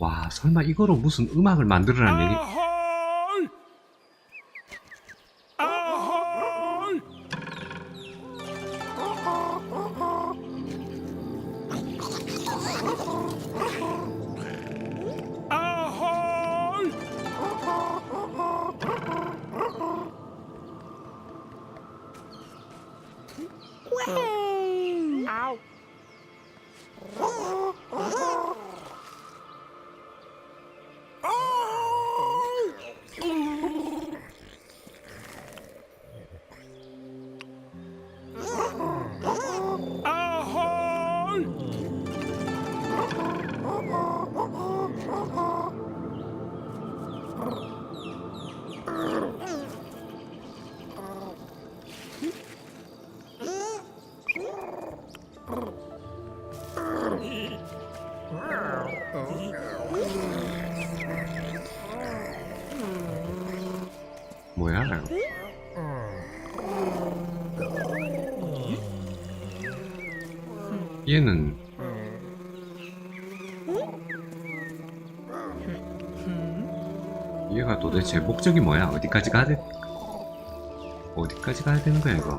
와, 설마 이거로 무슨 음악을 만들으라는 얘기? 아하 도대체 목적이 뭐야? 어디까지 가야 돼? 어디까지 가야 되는 거야 이거?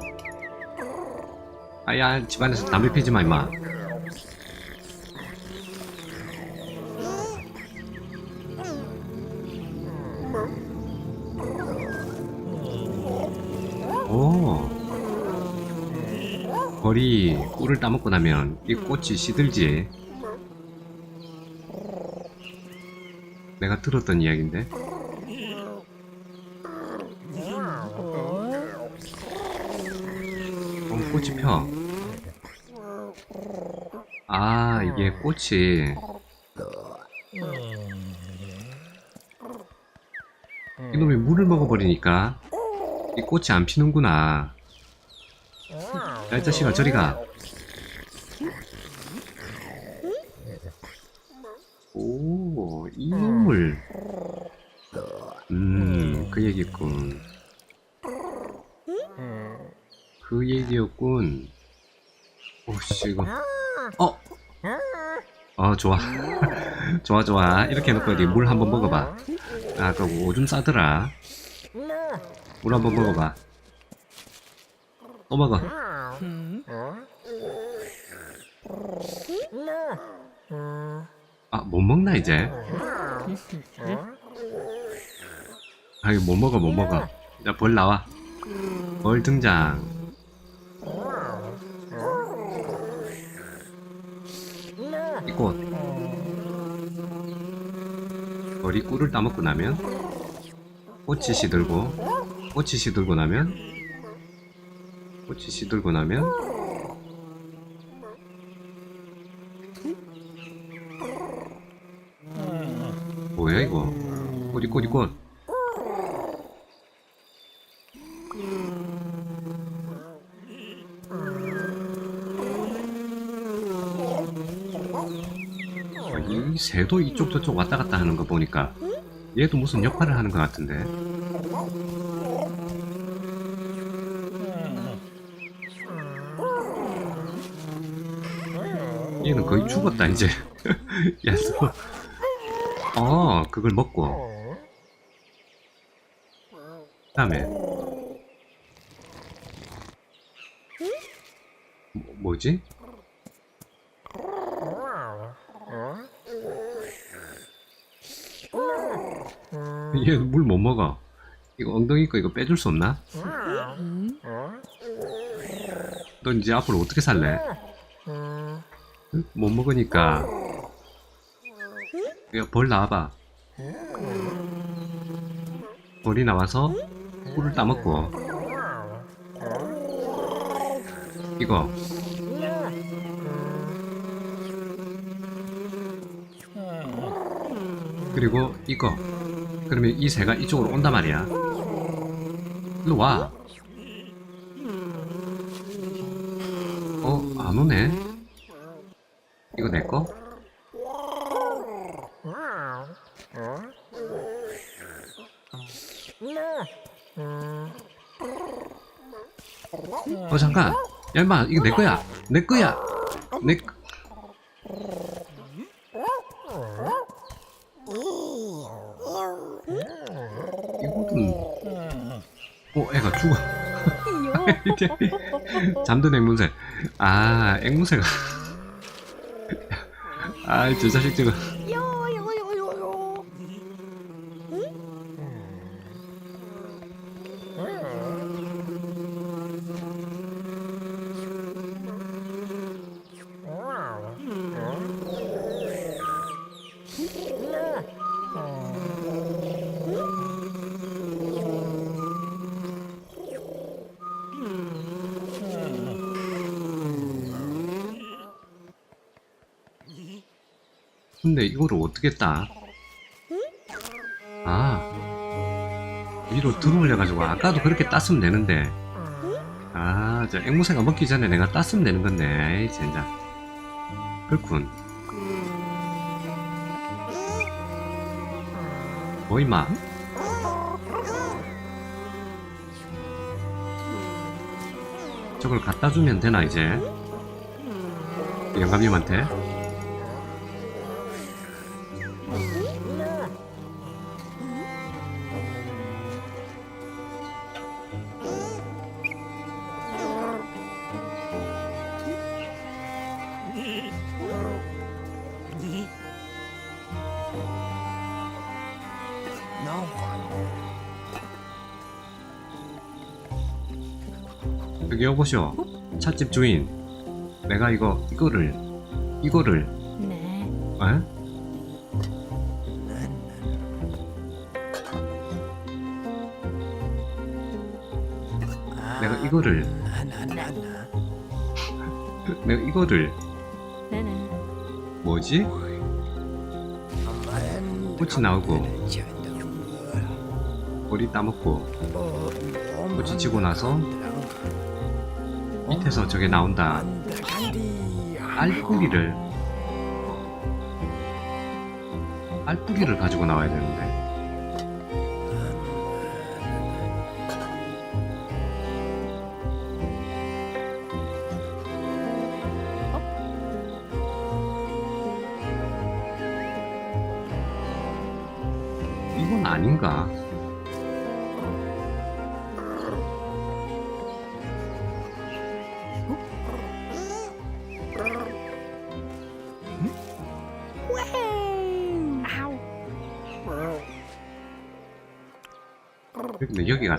아야 집안에서 담배 피지 마 임마. 오. 벌이 꿀을 따먹고 나면 이 꽃이 시들지. 내가 들었던 이야기인데. 꽃이 펴. 아, 이게 꽃이. 이놈이 물을 먹어버리니까 이 꽃이 안 피는구나. 야, 이 자식아, 저리 가. 오, 이놈을. 음, 그 얘기였군. 그 얘기였군. 오씨, 이거. 어! 어, 좋아. 좋아, 좋아. 이렇게 해놓고 어디 물 한번 먹어봐. 아, 그 오줌 싸더라. 물 한번 먹어봐. 또 먹어. 아, 못 먹나, 이제? 아, 이거 못 먹어, 못 먹어. 자, 벌 나와. 벌 등장. 이 꽃. 벌이 꿀을 따먹고 나면, 꽃이 시들고, 꽃이 시들고 나면, 꽃이 시들고 나면, 뭐야 이거? 꽃이 꽃이 꽃. 어, 이 새도 이쪽 저쪽 왔다 갔다 하는 거 보니까 얘도 무슨 역할을 하는 것 같은데. 얘는 거의 죽었다 이제. 야, 너. 어, 그걸 먹고. 다음에. 뭐, 뭐지? 얘 물 못 먹어. 이거 엉덩이 거 이거 빼줄 수 없나? 너 이제 앞으로 어떻게 살래? 응? 못 먹으니까. 야, 벌 나와봐. 벌이 나와서 꿀을 따먹고. 이거. 그리고 이거. 그러면 이 새가 이쪽으로 온단 말이야. 일로 와. 어, 안 오네. 이거 내 거? 어, 잠깐. 야, 임마, 이거 내 거야. 내 거야. 내 거. 이거는, 어, 애가 죽어. 잠든 앵무새. 아, 앵무새가. 아, 저 자식 이거 따? 아, 위로 들어올려가지고 아까도 그렇게 땄으면 되는데. 아, 저 앵무새가 먹기 전에 내가 땄으면 되는 건데. 에이, 진짜. 그렇군. 뭐 임마? 저걸 갖다 주면 되나 이제? 영감님한테? 여기 여보시오 찻집 주인 내가 이거 이거를 이거를 네. 에? 내가 이거를 내가 이거를 네네. 뭐지? 꽃이 나오고 머리 따먹고 꽃이 지고 나서 밑에서 저게 나온다. 알뿌리를. 알뿌리를 가지고 나와야 되는데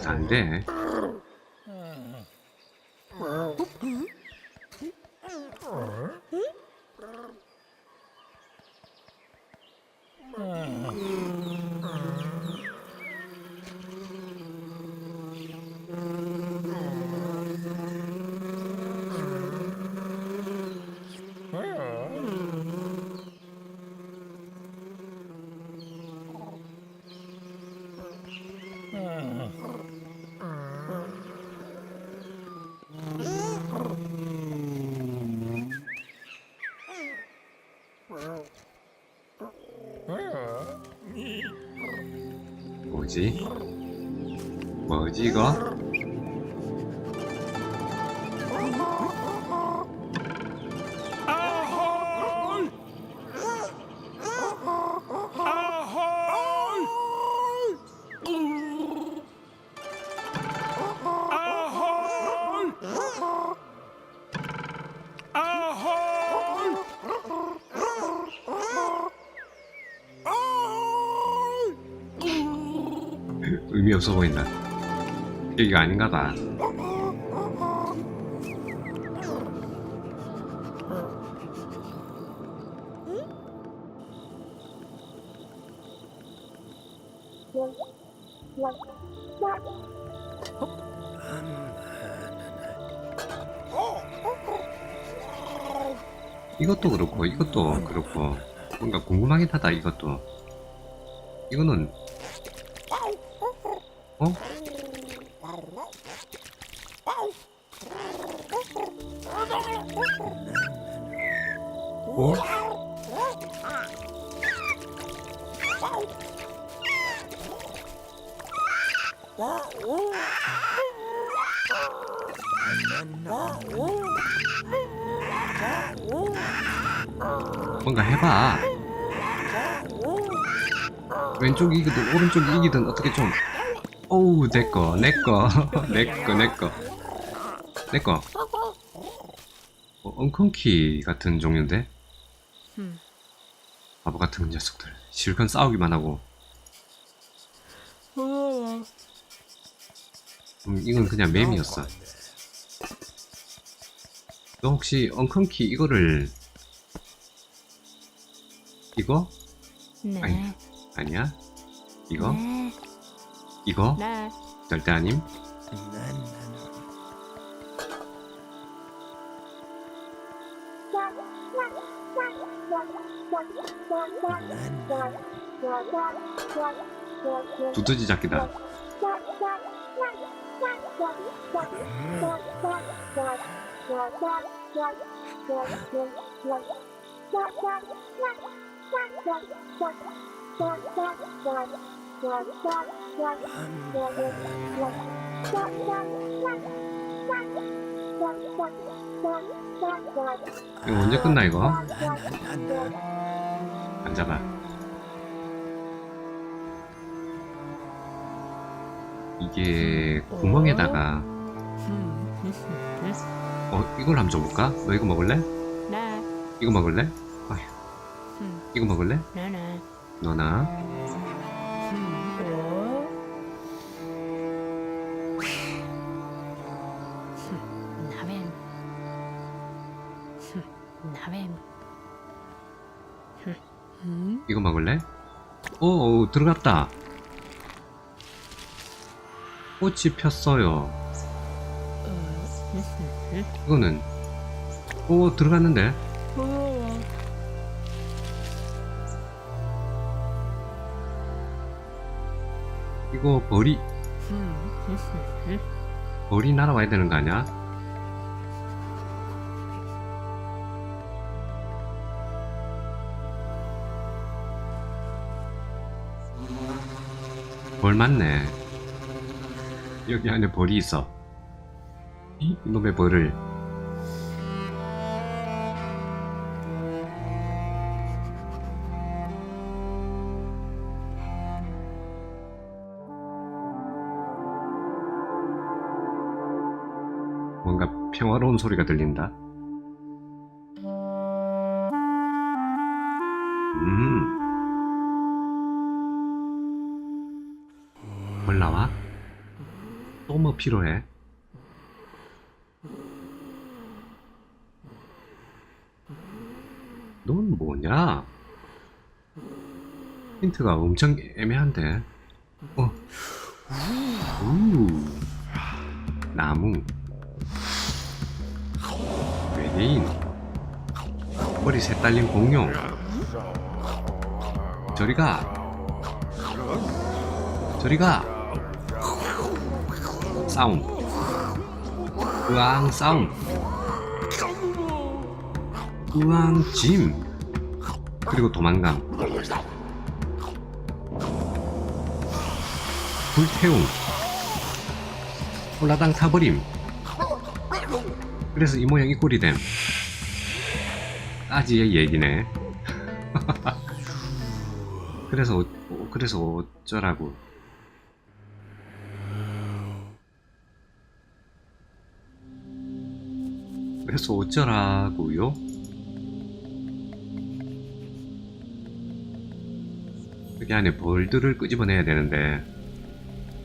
안 돼. 뭐지? 뭐지 이거? 없어 보인다. 여기가 아닌가 봐. 이것도 그렇고 이것도 그렇고 뭔가 궁금하긴 하다 이것도 이거는 어? 뭐? 뭔가 해봐. 왼쪽 이기든 오른쪽 이기든 어떻게 좀 어우 내꺼 내꺼 내꺼 내꺼 내꺼. 어, 엉컨키 같은 종류인데 음. 바보 같은 녀석들 실컷 싸우기만 하고. 음, 이건 그냥 맴이었어. 너 혹시 엉컨키 이거를 이거 네. 아니. 아니야? 이거 네. 이거 네. 절대 아님? 두더지 잡기다. 이거 언제 끝나 이거? 앉아봐. 이게 구멍에다가 어 이걸 한번 줘볼까? 너 이거 먹을래? 네. 이거 먹을래? 아휴, 음. 이거 먹을래? 네. 네. 너나 나뱀. 음. 이거 먹을래? 오, 오 들어갔다. 꽃이 폈어요. 이거는 오 들어갔는데 이거 벌이 벌이 날아와야 되는 거 아니야? 벌 맞네. 여기 안에 벌이 있어. 이 이놈의 벌을 뭔가 평화로운 소리가 들린다. 음. 뭘 나와? 또 뭐 필요해? 넌 뭐냐? 힌트가 엄청 애매한데. 어. 우. 나무. 외계인. 머리 셋 달린 공룡. 저리 가. 저리 가. 싸움. 으앙 싸움. 으앙 짐. 그리고 도망감. 불태움. 홀라당 타버림. 그래서 이 모양 이 꼴이 됨. 아지의 얘기네. 그래서 어- 어, 그래서 어쩌라고. 그래서 어쩌라고요? 여기 안에 벌들을 끄집어내야 되는데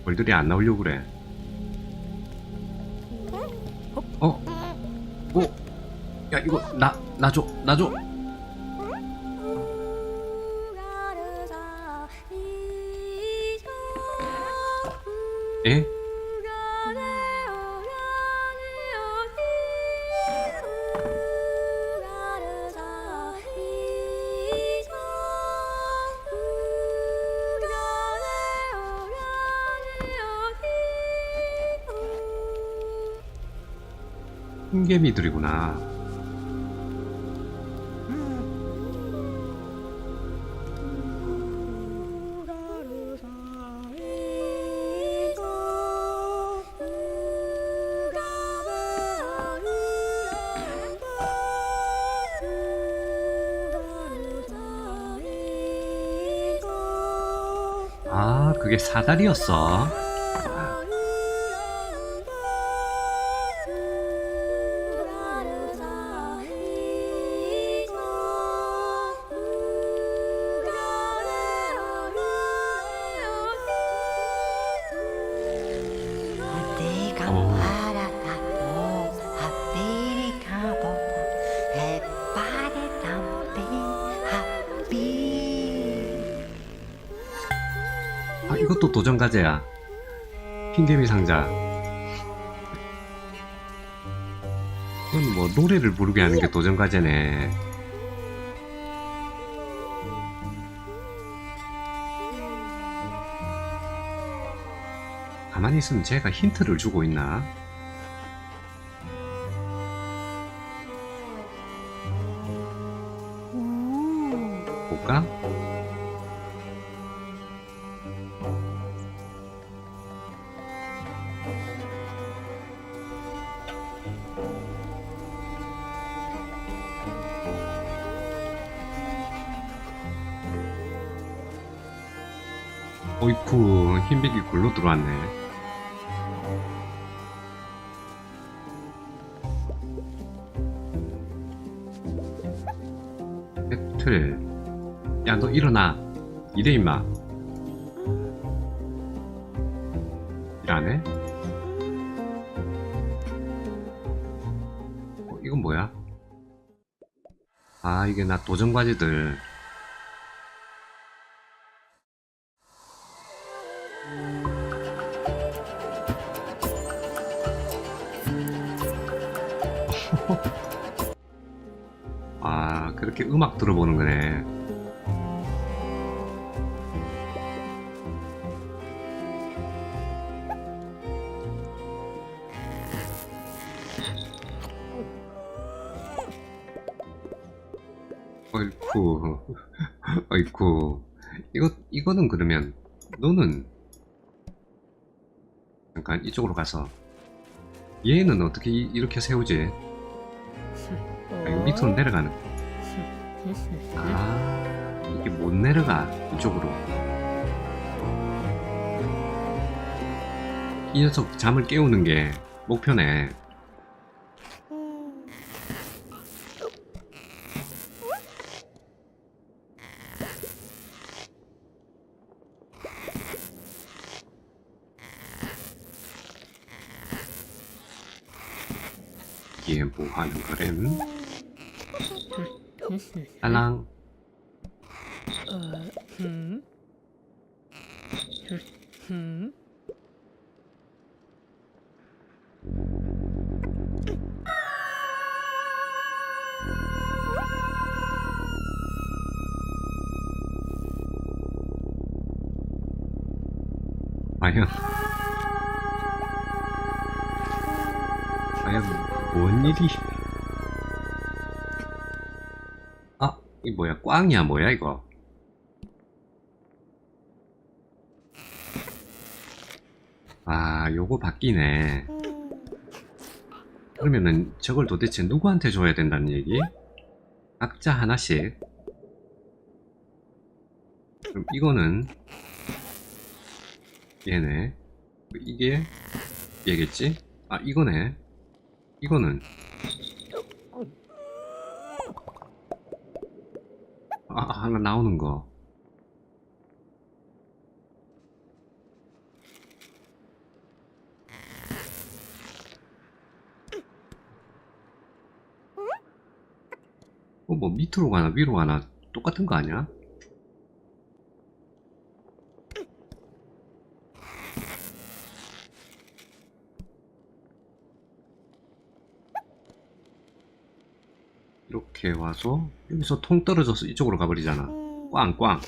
벌들이 안 나오려고 그래. 어? 어? 야 이거 나 나 줘 나 줘. 에? 흰개미들이구나. 아, 그게 사다리였어. 아, 이것도 도전 과제야. 핑계미 상자. 이건 뭐 노래를 부르게 하는 게 도전 과제네. 가만히 있으면 제가 힌트를 주고 있나? 들어왔네 배틀 야너 일어나. 이래 임마. 일하네? 어, 이건 뭐야? 아 이게 나 도전 과제들 음악 들어보는 거네. 어이쿠, 어이쿠. 이거, 이거는 그러면, 너는, 잠깐 이쪽으로 가서, 얘는 어떻게 이- 이렇게 세우지? 아, 밑으로 내려가는. 아, 이게 못 내려가, 이쪽으로. 이 녀석 잠을 깨우는 게 목표네. 과연. 과연 뭔 일이? 아, 이 뭐야? 꽝이야 뭐야 이거? 아 요거 바뀌네. 그러면은 저걸 도대체 누구한테 줘야 된다는 얘기? 각자 하나씩. 그럼 이거는 얘네 이게 얘겠지? 아 이거네 이거는 아 하나 나오는 거 어, 뭐 밑으로 가나 위로 가나 똑같은 거 아니야? 이렇게 와서 여기서 통 떨어져서 이쪽으로 가버리잖아. 꽝꽝.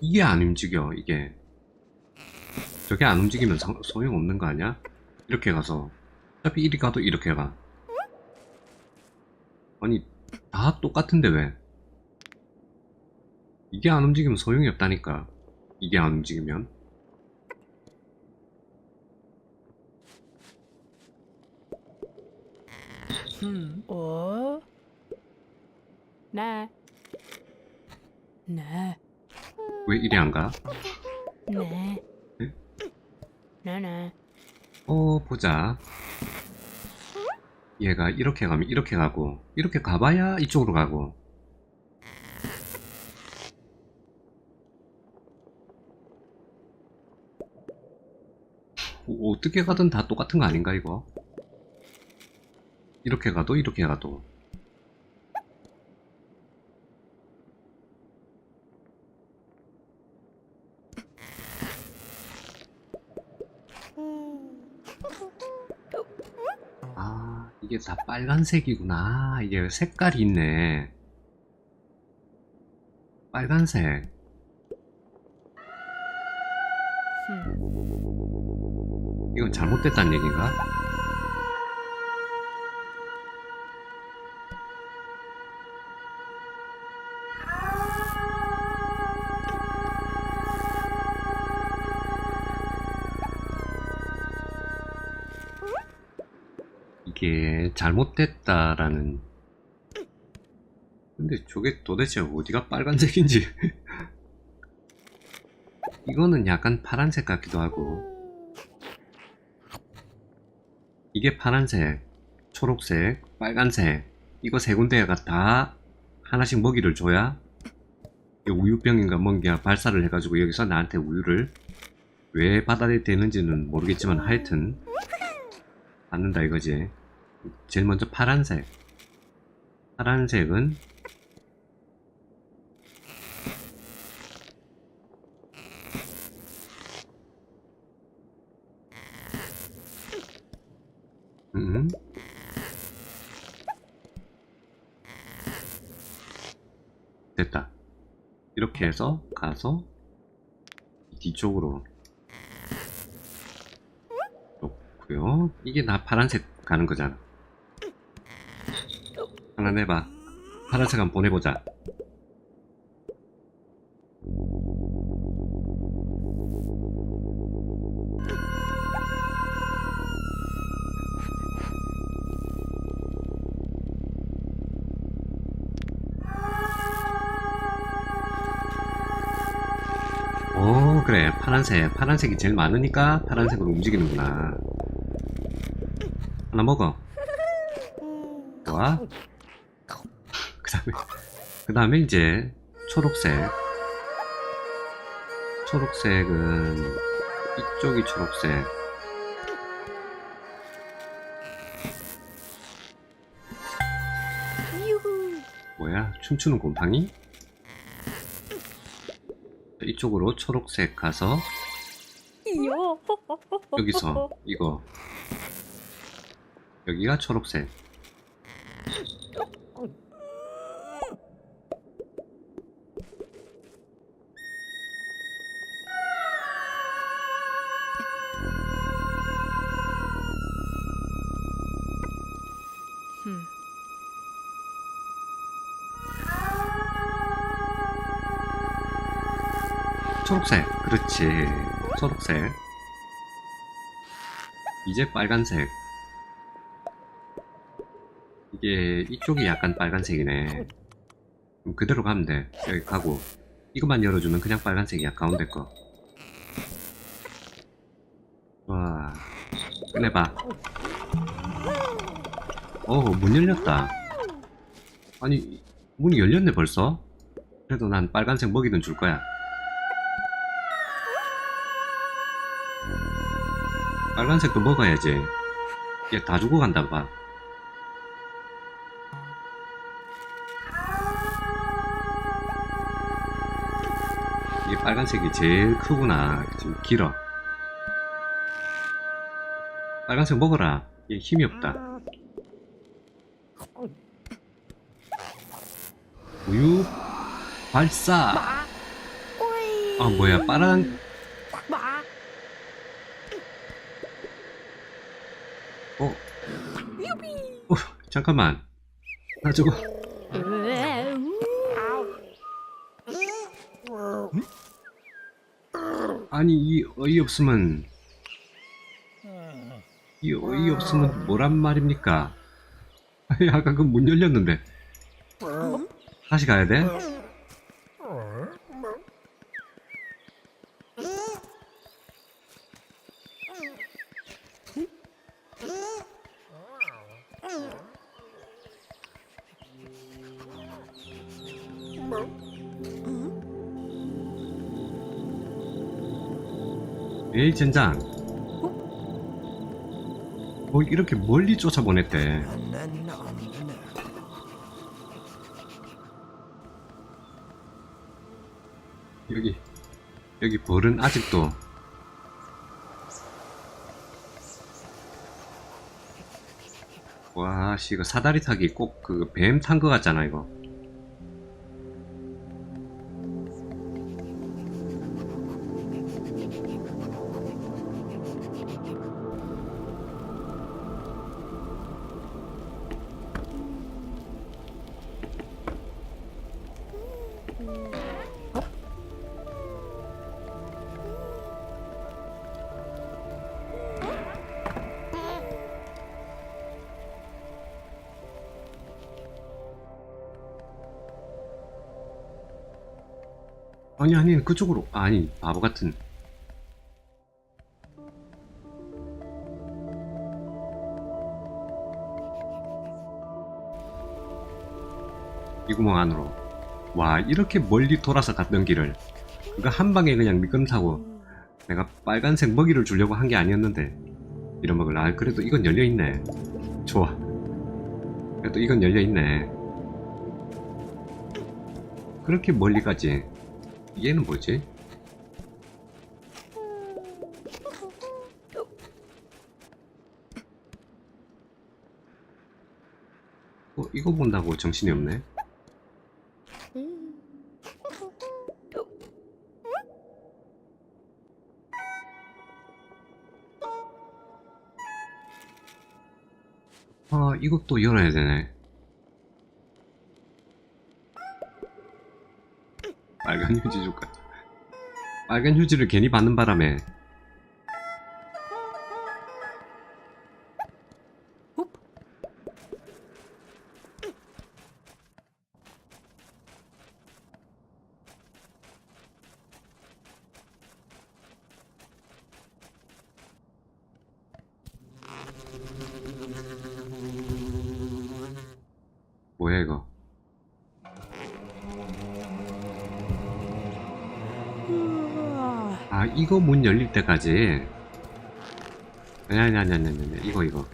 이게 안 움직여 이게. 저게 안 움직이면 성- 소용없는 거 아니야? 이렇게 가서. 어차피 이리 가도 이렇게 가. 아니 다 똑같은데 왜? 이게 안 움직이면 소용이 없다니까. 이게 안 움직이면. 음. 오. 네. 네. 왜 이리 안 가? 네. 네? 네네. 어, 보자. 얘가 이렇게 가면 이렇게 가고, 이렇게 가봐야 이쪽으로 가고. 어, 어떻게 가든 다 똑같은 거 아닌가, 이거? 이렇게 가도, 이렇게 가도. 아, 이게 다 빨간색이구나. 이게 색깔이 있네. 빨간색. 음. 이건 잘못됐다는 얘기인가? 이게 잘못됐다라는. 근데 저게 도대체 어디가 빨간색인지. 이거는 약간 파란색 같기도 하고. 이게 파란색, 초록색, 빨간색. 이거 세 군데가 다 하나씩 먹이를 줘야 이 우유병인가 뭔가 발사를 해가지고 여기서 나한테 우유를 왜 받아야 되는지는 모르겠지만 하여튼 받는다 이거지 제일 먼저 파란색 파란색은 음. 됐다. 이렇게 해서 가서 뒤쪽으로 놓고요. 이게 나 파란색 가는 거잖아. 하나 내봐. 파란색 한번 보내보자. 오 그래. 파란색. 파란색이 제일 많으니까 파란색으로 움직이는구나. 하나 먹어. 좋아 그 다음에 그 다음에 이제 초록색 초록색은 이쪽이 초록색. 뭐야 춤추는 곰팡이? 이쪽으로 초록색 가서. 여기서 이거 여기가 초록색 초록색. 그렇지. 초록색. 이제 빨간색. 이게 이쪽이 약간 빨간색이네. 그럼 그대로 가면 돼. 여기 가고. 이것만 열어주면 그냥 빨간색이야 가운데 거. 와, 꺼내봐. 어, 문 열렸다. 아니, 문이 열렸네 벌써? 그래도 난 빨간색 먹이든 줄 거야. 빨간색도 먹어야지. 얘다 주고 간다 봐. 이게 빨간색이 제일 크구나. 지금 길어. 빨간색 먹어라. 얘 힘이 없다. 우유 발사. 아 뭐야 빠른 마. 어? 어 잠깐만. 나 저거 아니 이 어이없으면 이 어이없으면 뭐란 말입니까? 아니 아까 그 문 열렸는데 다시 가야 돼? 젠장. 뭐 이렇게 멀리 쫓아보냈대. 여기 여기 벌은 아직도. 와씨 이거 사다리 타기 꼭 그 뱀 탄 거 같잖아 이거 그쪽으로. 아니 바보 같은. 이 구멍 안으로. 와 이렇게 멀리 돌아서 갔던 길을. 그거 한 방에 그냥 미끄럼 타고 내가 빨간색 먹이를 주려고 한 게 아니었는데. 이런 먹을 아 그래도 이건 열려있네. 좋아. 그래도 이건 열려있네. 그렇게 멀리까지 얘는 뭐지? 어, 이거 본다고 정신이 없네. 아, 이것도 열어야 되네. 빨간 휴지 줄까? 빨간 휴지를 괜히 받는 바람에 이거 문 열릴 때까지. 아니 아니 아니 아니 이거 이거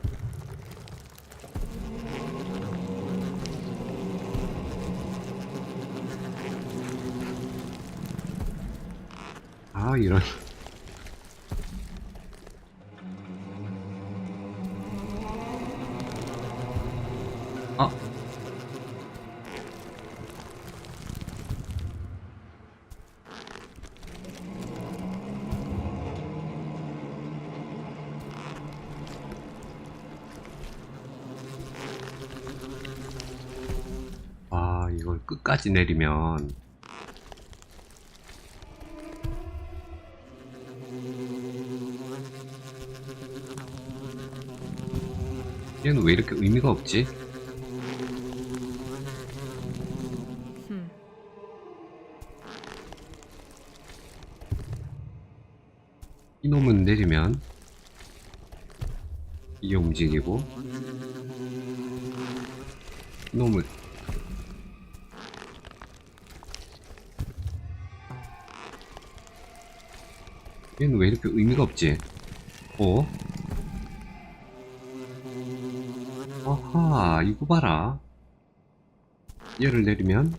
끝까지 내리면 얘는 왜 이렇게 의미가 없지? 흠. 이놈은 내리면 이게 움직이고 이놈을 얘는 왜 이렇게 의미가 없지? 어? 아하 이거 봐라 얘를 내리면